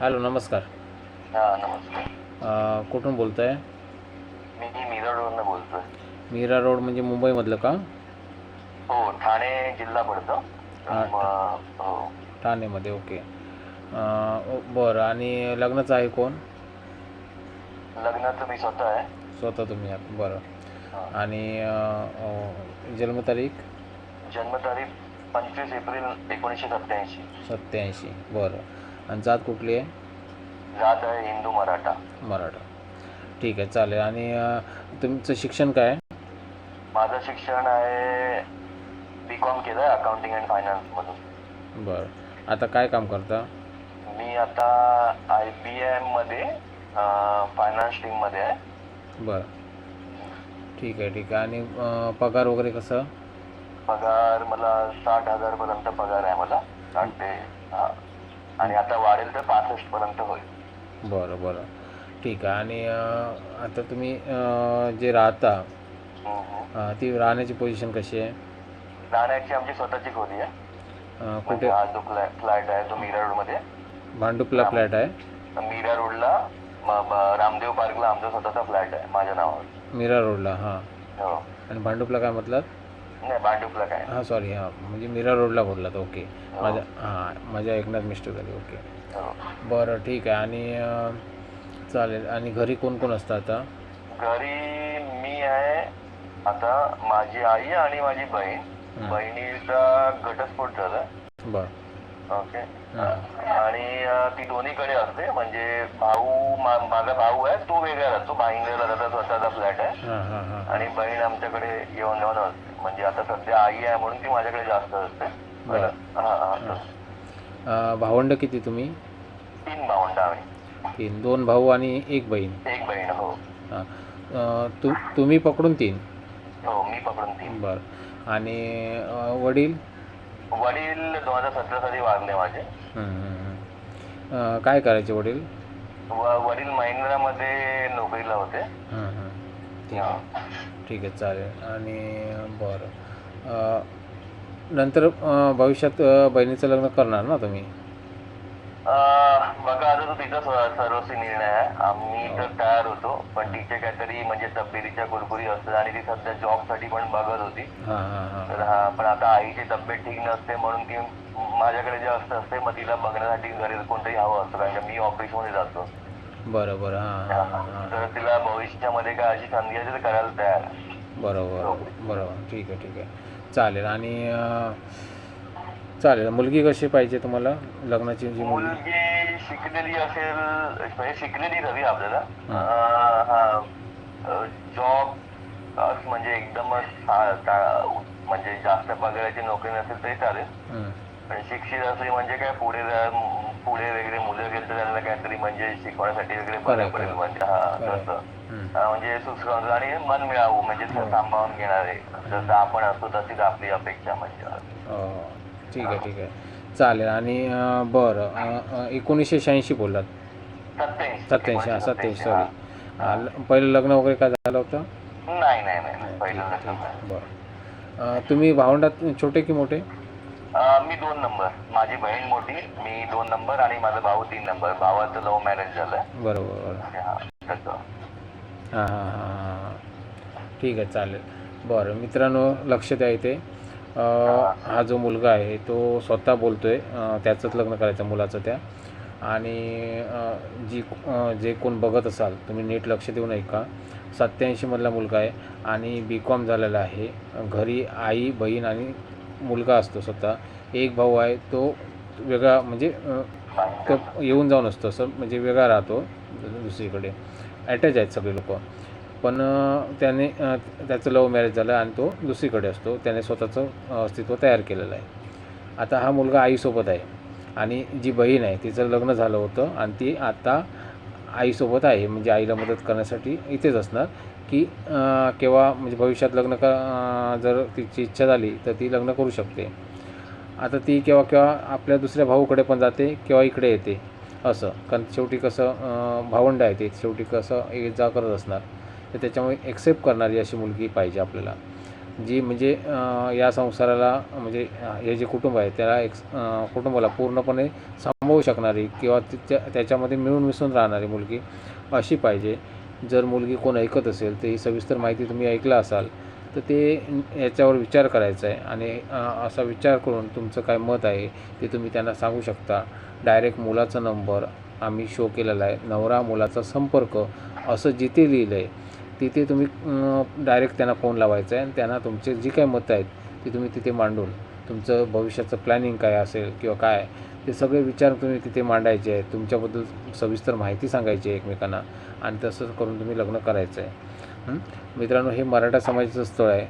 Hello नमस्कार. हा नमस्कार. अ, कुठून बोलत आहे मी बोलतोय. मीरा रोड म्हणजे मुंबईमधलं का? हो ठाणे जिल्हा पडतो. हा. हो. ठाणेमध्ये ओके. अ, बरं आणि लग्नाचं आहे कोण? लग्नाचं मी स्वतः आहे. स्वतः तुम्ही आहात बरं. आणि अ, अ, जन्मतारीख? जन्मतारीख पंचवीस एप्रिल एकोणीसशे सत्याऐंशी सत्याऐंशी बरं. आणि जात कुठली आहे? जात आहे हिंदू मराठा. मराठा. ठीक आहे चालेल. आणि तुमचं शिक्षण काय आहे? माझं शिक्षण आहे बी कॉम केलं आहे अकाउंटिंग अँड फायनान्समधून बरं. आता काय काम करता? मी आता आय बी एममध्ये फायनान्स टीममध्ये आहे. बरं. ठीक आहे ठीक आहे. आणि अ, पगार वगैरे कसं? पगार मला साठ हजारपर्यंत पगार आहे मला. साठ ते हा. आणि आता वाढेल तर पासष्ट पर्यंत होईल. बरं बरं. ठीक आहे. आणि आता तुम्ही जे राहता ती राहण्याची पोझिशन कशी आहे? राहण्याची आमची स्वतःची खोली आहे. म्हणजे कुठे? हा जो फ्लॅट आहे तो मीरा रोडमध्ये भांडुपला फ्लॅट आहे? मीरा रोडला रामदेव पार्कला आमचा स्वतःचा फ्लॅट आहे माझ्या नावावर. मीरा रोडला हां. हो. आणि भांडुपला काय म्हटलं नाही भांडुपला काय? हां सॉरी हां. म्हणजे मीरा रोडला बोललात ओके हो. माझ्या हां माझ्या ऐकण्यात मिस्टेक झाली ओके हो. बरं ठीक आहे. आणि चालेल. आणि घरी कोण कोण असतं आता? घरी मी आहे आता माझी आई आणि माझी बहीण. बहिणीचा घटस्फोट झाला. बरं. ओके. आणि ती दोन्हीकडे असते म्हणजे भाऊ माझा भाऊ आहे तो वेगळा राहतो भाईंद्रेला त्याचा स्वतःचा फ्लॅट आहे. आणि बहीण आमच्याकडे येऊन जाऊन असते. म्हणजे आता सध्या आई आहे म्हणून ती माझ्याकडे जास्त असते. हा हा हां. भावंड किती तुम्ही? तीन भावंड आम्ही. तीन. दोन भाऊ आणि एक बहीण. एक बहीण हो. तु तुम्ही पकडून तीन? हो मी पकडून तीन. बरं. आणि वडील? वडील दोन हजार सतरा साली वारले माझे. हं, हं, हं. काय करायचे वडील? व- वडील महिंद्रामध्ये नोकरीला होते. हां हां ठीक आहे. ठीक आहे चालेल. आणि बरं. अ, नंतर अ, भविष्यात अ, बहिणीचं लग्न करणार ना तुम्ही? अं, बघा तो तिचा स्व- सर्वस्वी निर्णय आहे. आम्ही तर तयार होतो. पण तिचे काहीतरी म्हणजे तब्येतीच्या कुरकुरी असतात आणि ती सध्या जॉबसाठी पण बघत होती. हां हां हां. तर हा पण आता आईची तब्येत ठीक नसते म्हणून ती माझ्याकडे जास्त असते मग तिला बघण्यासाठी घरी कोणतरी हवं असतं. कारण मी ऑफिसमध्ये जातो. बरं बरं हां हां हां हां. तर तिला भविष्यामध्ये काय अशी संधी असेल तर करायला तयार. बरोबर बरोबर. ठीक आहे ठीक आहे. चालेल. आणि चालेल मुलगी कशी पाहिजे तुम्हाला लग्नाची जी मुलगी मुलगी शिकलेली असेल म्हणजे शिकलेली हवी आपल्याला हा. जॉब म्हणजे एकदमच ता- म्हणजे जास्त पगाराची नोकरी नसेल तरी चालेल हं, पण शिक्षित असली म्हणजे काय पुढे जा- पुढे वगैरे मुलं गेलं तर त्यांना काहीतरी म्हणजे शिकवण्यासाठी वगैरे बरं पडेल correct. म्हणजे हा Correct. तसं हं. हा, म्हणजे आणि मन मिळावं म्हणजे हो. सांभाळून घेणारे जसं आपण असतो तशीच आपली अपेक्षा म्हणजे हो, ठीक आहे ठीक आहे. चालेल. आणि अ, बरं अ, अ, एकोणीसशे शहाऐंशी बोललात. सत्याऐंशी. सत्याऐंशी हां सत्याऐंशी हा. सॉरी पहिलं लग्न वगैरे काय झालं होतं? नाही नाही नाही नाही. ठीक पहिलं आहे लग्न ठीक नाही. आहे बरं. अ, तुम्ही भावंडात छोटे की मोठे? अं, मी दोन नंबर. माझी बहीण मोठी मी दोन नंबर आणि माझा भाऊ तीन नंबर. भावाचं लव्ह मॅरेज झालंय बरोबर बरोबर. हा, तसं. हां हां हां. ठीक आहे चालेल. बरं मित्रांनो लक्ष द्या इथे. हा जो मुलगा आहे तो स्वतः बोलतो आहे त्याचंच लग्न करायचं मुलाचं त्या. आणि जी जे कोण बघत असाल तुम्ही नीट लक्ष देऊन का? सत्याऐंशीमधला मुलगा आहे आणि बी कॉम झालेला आहे. घरी आई बहीण आणि मुलगा असतो स्वतः. एक भाऊ आहे तो वेगळा म्हणजे तो येऊन जाऊन असतो असं म्हणजे वेगळा राहतो दुसरीकडे. अटॅच आहेत सगळे लोक. पण त्याने त्याचं लव्ह मॅरेज झालं आणि तो दुसरीकडे असतो. त्याने स्वतःचं अस्तित्व तयार केलेलं आहे. आता हा मुलगा आईसोबत आहे आणि जी बहीण आहे तिचं लग्न झालं होतं आणि ती आता आईसोबत आहे. म्हणजे आईला मदत करण्यासाठी इथेच असणार की केव्हा म्हणजे भविष्यात लग्न क जर तिची इच्छा झाली तर ती लग्न करू शकते. आता ती केव्हा केव्हा आपल्या दुसऱ्या भाऊकडे पण जाते किंवा इकडे येते. असं. कारण शेवटी कसं भावंड आहे ते. शेवटी कसं ये जा करत असणार. तर त्याच्यामुळे एक्सेप्ट करणारी अशी मुलगी पाहिजे आपल्याला. जी म्हणजे या संसाराला म्हणजे हे जे कुटुंब आहे त्याला एक कुटुंबाला पूर्णपणे सांभाळू शकणारी किंवा तिच्या त्याच्यामध्ये मिळून मिसळून राहणारी मुलगी अशी पाहिजे. जर मुलगी कोण ऐकत असेल तर ही सविस्तर माहिती तुम्ही ऐकला असाल तर ते याच्यावर विचार करायचा आहे. आणि असा विचार करून तुमचं काय मत आहे ते तुम्ही त्यांना सांगू शकता. डायरेक्ट मुलाचा नंबर आम्ही शो केलेला आहे. नवरा मुलाचा संपर्क असं जिथे लिहिलं आहे तिथे तुम्ही डायरेक्ट त्यांना फोन लावायचा आहे आणि त्यांना तुमचे जी काही मतं आहेत ती तुम्ही तिथे मांडून तुमचं भविष्याचं प्लॅनिंग काय असेल किंवा काय ते सगळे विचार तुम्ही तिथे मांडायचे आहेत. तुमच्याबद्दल सविस्तर माहिती सांगायची आहे एकमेकांना आणि तसं करून तुम्ही लग्न करायचं आहे. मित्रांनो हे मराठा समाजाचं स्थळ आहे.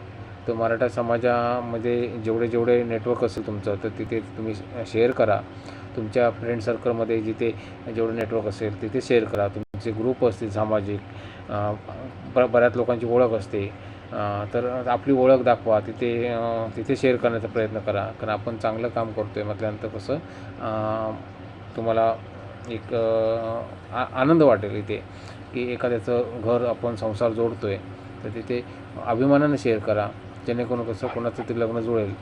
तर मराठा समाजामध्ये जेवढे जेवढे नेटवर्क असेल तुमचं तर तिथे तुम्ही शेअर करा. तुमच्या फ्रेंड सर्कलमध्ये जिथे जेवढं नेटवर्क असेल तिथे शेअर करा. तुमचे ग्रुप असतील सामाजिक ब बऱ्याच लोकांची ओळख असते. तर आपली ओळख दाखवा तिथे तिथे शेअर करण्याचा प्रयत्न करा. कारण आपण चांगलं काम करतो आहे म्हटल्यानंतर कसं तुम्हाला एक आ आनंद वाटेल इथे की एखाद्याचं घर आपण संसार जोडतो आहे तर तिथे अभिमानानं शेअर करा. जेणेकरून कसं कोणाचं ते लग्न जुळेल.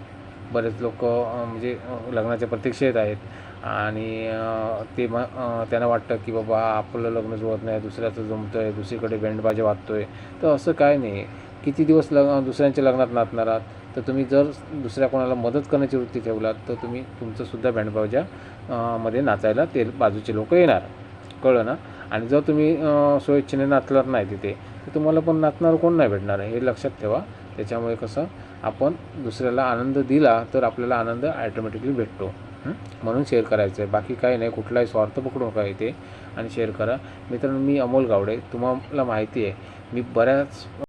बरेच लोक म्हणजे लग्नाच्या प्रतीक्षेत आहेत. आणि ते म त्यांना वाटतं की बाबा आपलं लग्न जुळत नाही दुसऱ्याचं जमतं आहे दुसरीकडे बँडबाजा वाजतो आहे तर असं काय नाही. किती दिवस लग दुसऱ्यांच्या लग्नात नाचणार आहात? तर तुम्ही जर दुसऱ्या कोणाला मदत करण्याची वृत्ती ठेवलात तर तुम्ही तुमचंसुद्धा बँडबाजा मध्ये नाचायला ते बाजूचे लोक येणार. कळलं ना? आणि जर तुम्ही स्वेच्छेने नाचलात नाही तिथे तर तुम्हाला पण नाचणार कोण नाही भेटणार आहे हे लक्षात ठेवा. त्याच्यामुळे कसं आपण दुसऱ्याला आनंद दिला तर आपल्याला आनंद ॲटोमॅटिकली भेटतो. म्हणून शेअर करायचं आहे बाकी काही नाही कुठलाही स्वार्थ पकडू नका इथे. आणि शेअर करा. मित्रांनो मी अमोल गावडे. तुम्हाला माहिती आहे मी बऱ्याच